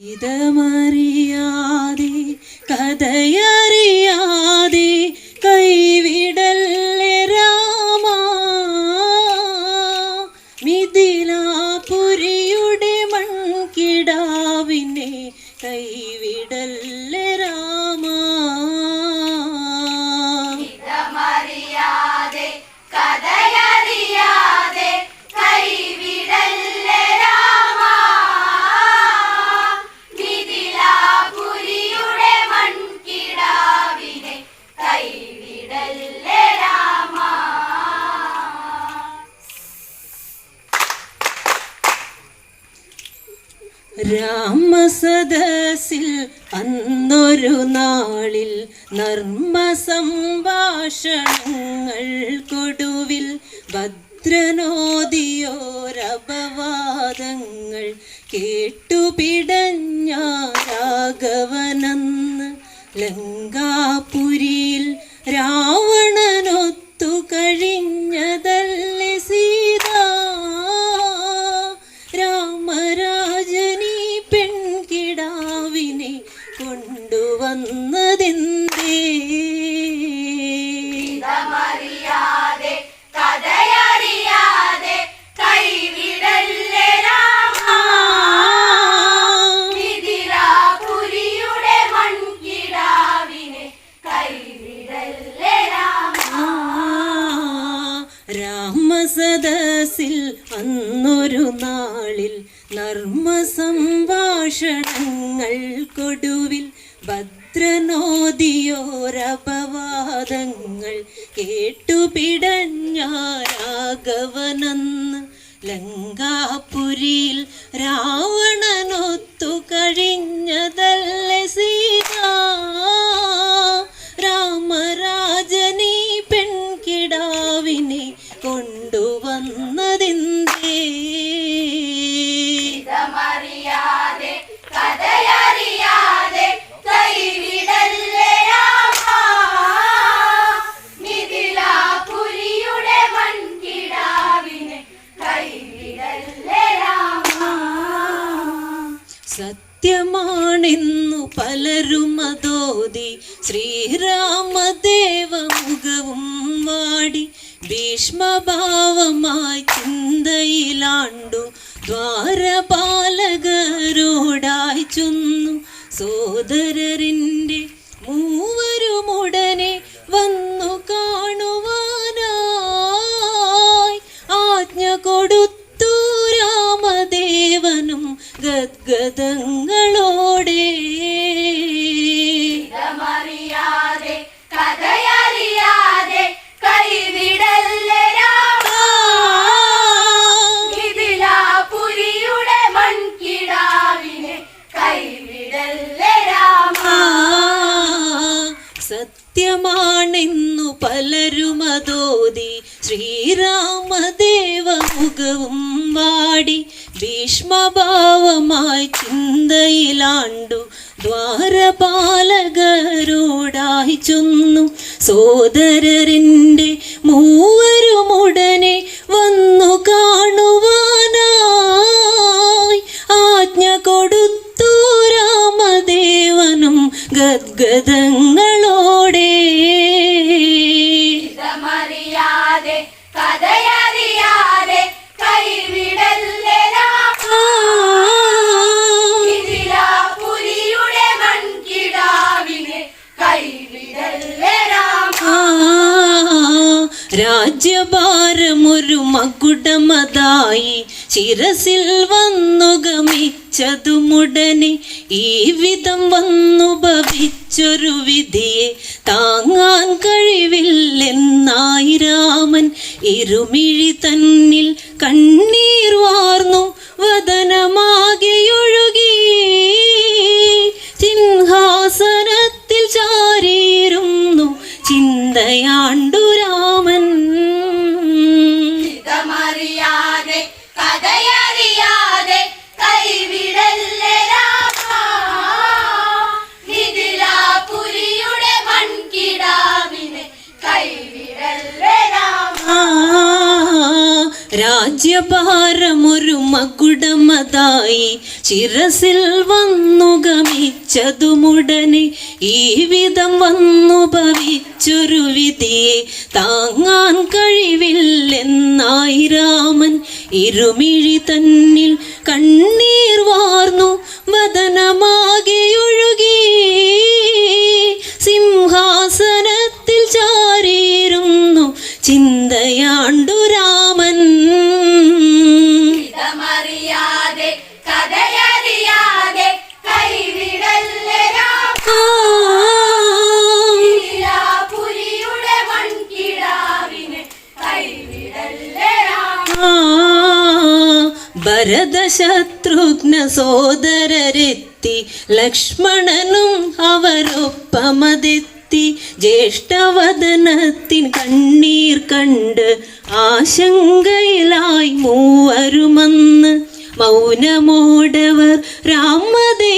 ഇതമറിയാതെ കഥയറിയാ സദസ്സിൽ അന്നൊരു നാളിൽ നർമ്മ സംഭാഷണങ്ങൾക്കൊടുവിൽ ഭദ്രനോദിയോരപവാദങ്ങൾ കേട്ടുപിട പദങ്ങൾ കേട്ടുപിടഞ്ഞാരാഘവനെന്ന് ലങ്കാപുരിയിൽ രാവണനൊത്തു കഴിഞ്ഞതല്ല. സോദരരിന്റെ മൂ ചൊന്നു സോദരറിന്റെ മൂവരുമുടനെ വന്നു കാണുവാനായി. ആജ്ഞ കൊടുത്തു രാമദേവനും ഗദ്ഗദ ഒരു മകുടമതായി ശിരസിൽ വന്നു ഗമിച്ചതുമുടനെ ഈ വിധം വന്നു ഭവിച്ചൊരു വിധിയെ താങ്ങാൻ കഴിവില്ലെന്നായി രാമൻ ഇരുമിഴി തന്നിൽ കണ്ണീർ വാർന്നു വതനമാകെയൊഴുകി സിംഹാസനത്തിൽ ചാരിയിരുന്നു ചിന്തയാണ്ടു രാജ്യഭാരമൊരു മകുടമതായി ചിരസിൽ വന്നു ഗമിച്ചതുമുടനെ ഈ വിധം വന്നു ഭവിച്ചൊരു വിധിയെ താങ്ങാൻ കഴിവില്ലെന്നായി രാമൻ ഇരുമിഴി തന്നിൽ കണ്ണീർ വാർന്നു വദനമാകെ ഭരതശത്രുഘ്ന സോദരരെത്തി ലക്ഷ്മണനും അവരൊപ്പമതെത്തി. ജ്യേഷ്ഠവദനത്തിൻ കണ്ണീർ കണ്ട് ആശങ്കയിലായി മൂവരുമന്ന്. മൗനമോടവർ രാമദേവനെ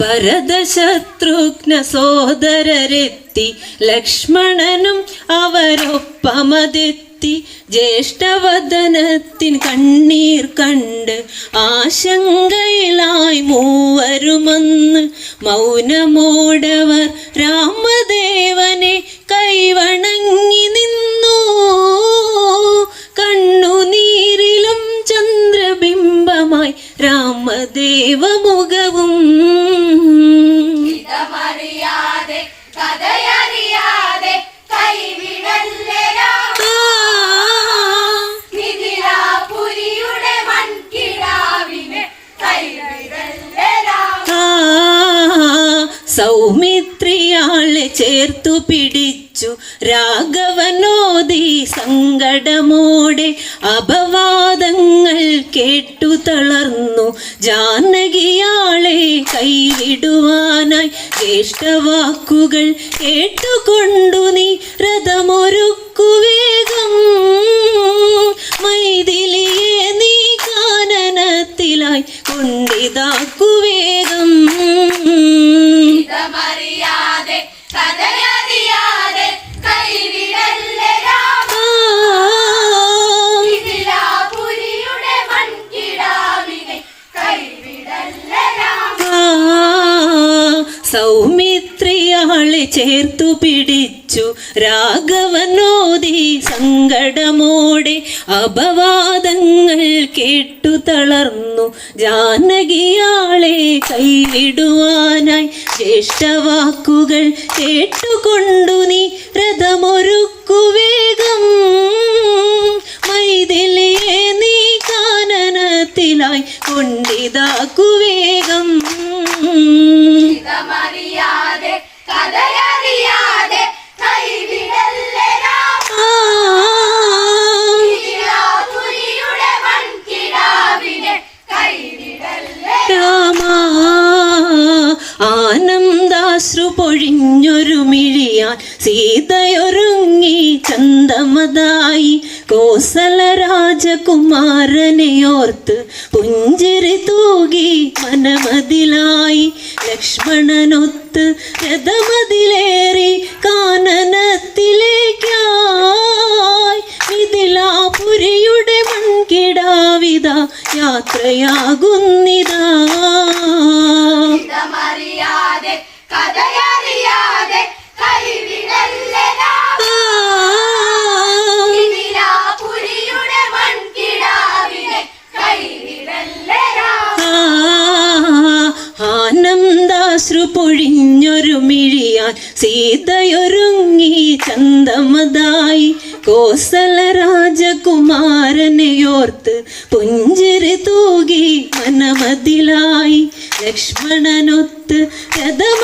ഭരതശത്രുഘ്ന സോദരരെത്തി ലക്ഷ്മണനും അവരൊപ്പമതെത്തി ജ്യേഷ്ഠവദനത്തിൻ കണ്ണീർ കണ്ട് ആശങ്കയിലായി മൂവരുമന്ന് മൗനമോടവർ രാമദേവനെ കൈവണങ്ങി നിന്നു. കണ്ണുനീരിലും ചന്ദ്രബിംബമായി രാമദേവമുഖവും. രാമദേവ മുഖവും സൗമിത്രിയാളെ ചേർത്തു പിടിച്ചു രാഘവനോദി സങ്കടമോടെ അപവാദങ്ങൾ കേട്ടു തളർന്നു. ജാനകിയാളെ കൈവിടുവാനായി ജ്യേഷ്ഠവാക്കുകൾ കേട്ടുകൊണ്ടു നീ രഥമൊരുക്കുവേഗം മൈതിലിയെ നീ കാനനത്തിലായി കൊണ്ടിതാക്കു ചേർത്തു പിടിച്ചു രാഘവനോദി സങ്കടമോടെ അപവാദങ്ങൾ കേട്ടു തളർന്നു. ജാനകിയാളെ കൈവിടുവാനായി ജ്യേഷ്ഠവാക്കുകൾ കേട്ടുകൊണ്ടു നീ ആനന്ദാശ്രു പൊഴിഞ്ഞൊരു മിഴിയാൻ സീതയൊരുങ്ങി ചന്തമതായി കോസല രാജകുമാരനെ ഓർത്ത് പുഞ്ചിരി തൂകി മനമതിലായി ലക്ഷ്മണനൊത്ത് രഥമതിലേറി കാനനത്തിലേക്കായി മിഥിലാപുരിയുടെ മൺകിടാവിത യാത്രയാകുന്നിതാ. കഥയറിയാതെ കൈവിടല്ലേ പുരിയുടെ മൺകിടാവിനെ കൈവിടല്ലേ പൊഴിഞ്ഞൊരു മിഴിയാൻ സീതയൊരുങ്ങി ചന്തമതായി കോസല രാജകുമാരനെയോർത്ത് പുഞ്ചിരി തൂകി മനമതിലായി ലക്ഷ്മണനൊത്ത് രഥമതിലേറി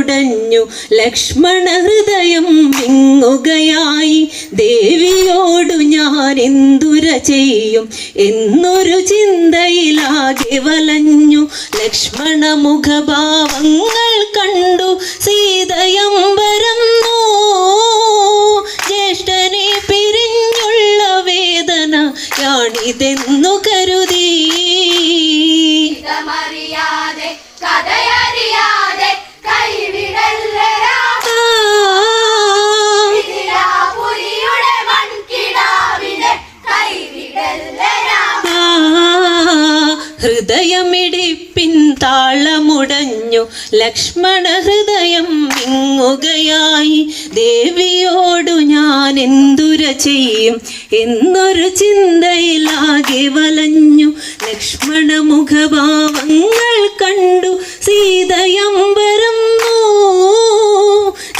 കൈവിടല്ലേ ലക്ഷ്മണ ഹൃദയം വിങ്ങുകയായി ദേവിയോടു ഞാൻ എന്തുര ചെയ്യും? എന്നൊരു ചിന്തയിലാകെ വലഞ്ഞു ലക്ഷ്മണ മുഖഭാവങ്ങൾ കണ്ടു. സീതയമ്പരന്നോ ജ്യേഷ്ഠനെ പിരിഞ്ഞുള്ള വേദന യാണിതെന്നു കരുതി. ലക്ഷ്മണ ഹൃദയം വിങ്ങുകയായി ദേവിയോടു ഞാൻ എന്തുര ചെയ്യും? എന്നൊരു ചിന്തയിലാകെ വലഞ്ഞു. ലക്ഷ്മണ മുഖഭാവങ്ങൾ കണ്ടു സീതയമ്പരന്നു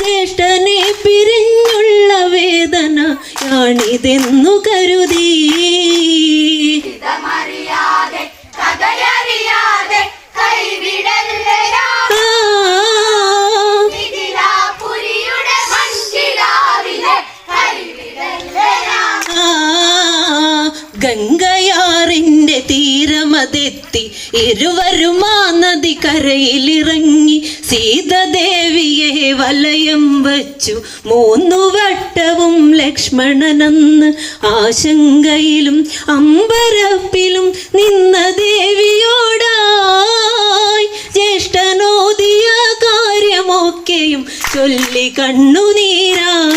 ജ്യേഷ്ഠനെ പിരിഞ്ഞുള്ള വേദന യാണിതെന്നു കരുതി. ഇതമറിയാതെ ഗംഗയാറിന്റെ തീരമതെത്തി ഇരുവരും ആ നദി കരയിലിറങ്ങി സീതദേവിയെ വലയം വച്ചു. മൂന്നു വട്ടവും ലക്ഷ്മണനന്ന് ആശങ്കയിലും അമ്പരപ്പിലും നിന്ന ദേവിയോടായി ജ്യേഷ്ഠനോദിയ കാര്യമൊക്കെയും ചൊല്ലി കണ്ണുനീരാൻ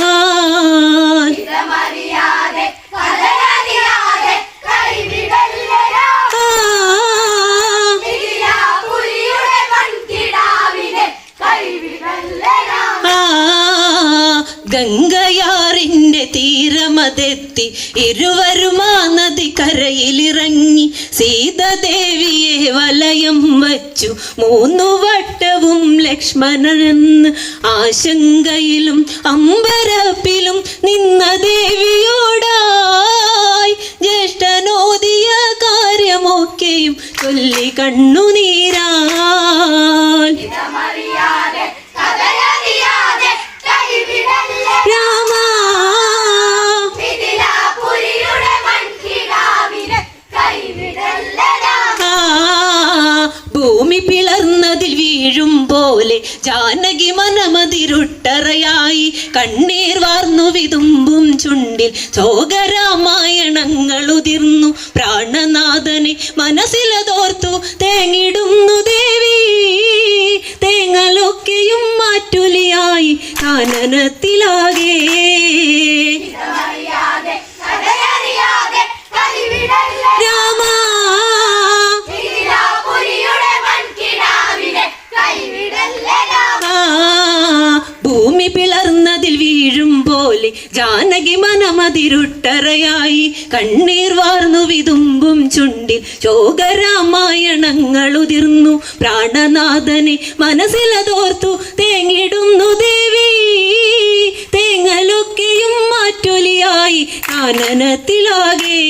തീരമതെത്തി ഇരുവരുമാ നദി കരയിലിറങ്ങി സീതദേവിയെ വലയം വച്ചു. മൂന്നു വട്ടവും ലക്ഷ്മണനെന്ന് ആശങ്കയിലും അമ്പരപ്പിലും നിന്ന ദേവിയോടായി ജ്യേഷ്ഠനോദിയ കാര്യമൊക്കെയും ചൊല്ലി കണ്ണുനീരാൻ പോലെ ജാനകി മനമതിരുട്ടറയായി കണ്ണീർ വാർന്നു വിതുമ്പും ചുണ്ടിൽ ചോകരാമായണങ്ങൾ ഉതിർന്നു പ്രാണനാഥനെ മനസ്സിലതോർത്തു തേങ്ങിടുന്നു ദേവി. തേങ്ങലൊക്കെയും മാറ്റുലിയായി കാനനത്തിലാകേ. പ്രാണനാഥനെ മനസ്സിലതോർത്തു തേങ്ങിടുന്നു ദേവി. തേങ്ങലൊക്കെയും മാറ്റൊലിയായി കാനനത്തിലാകേ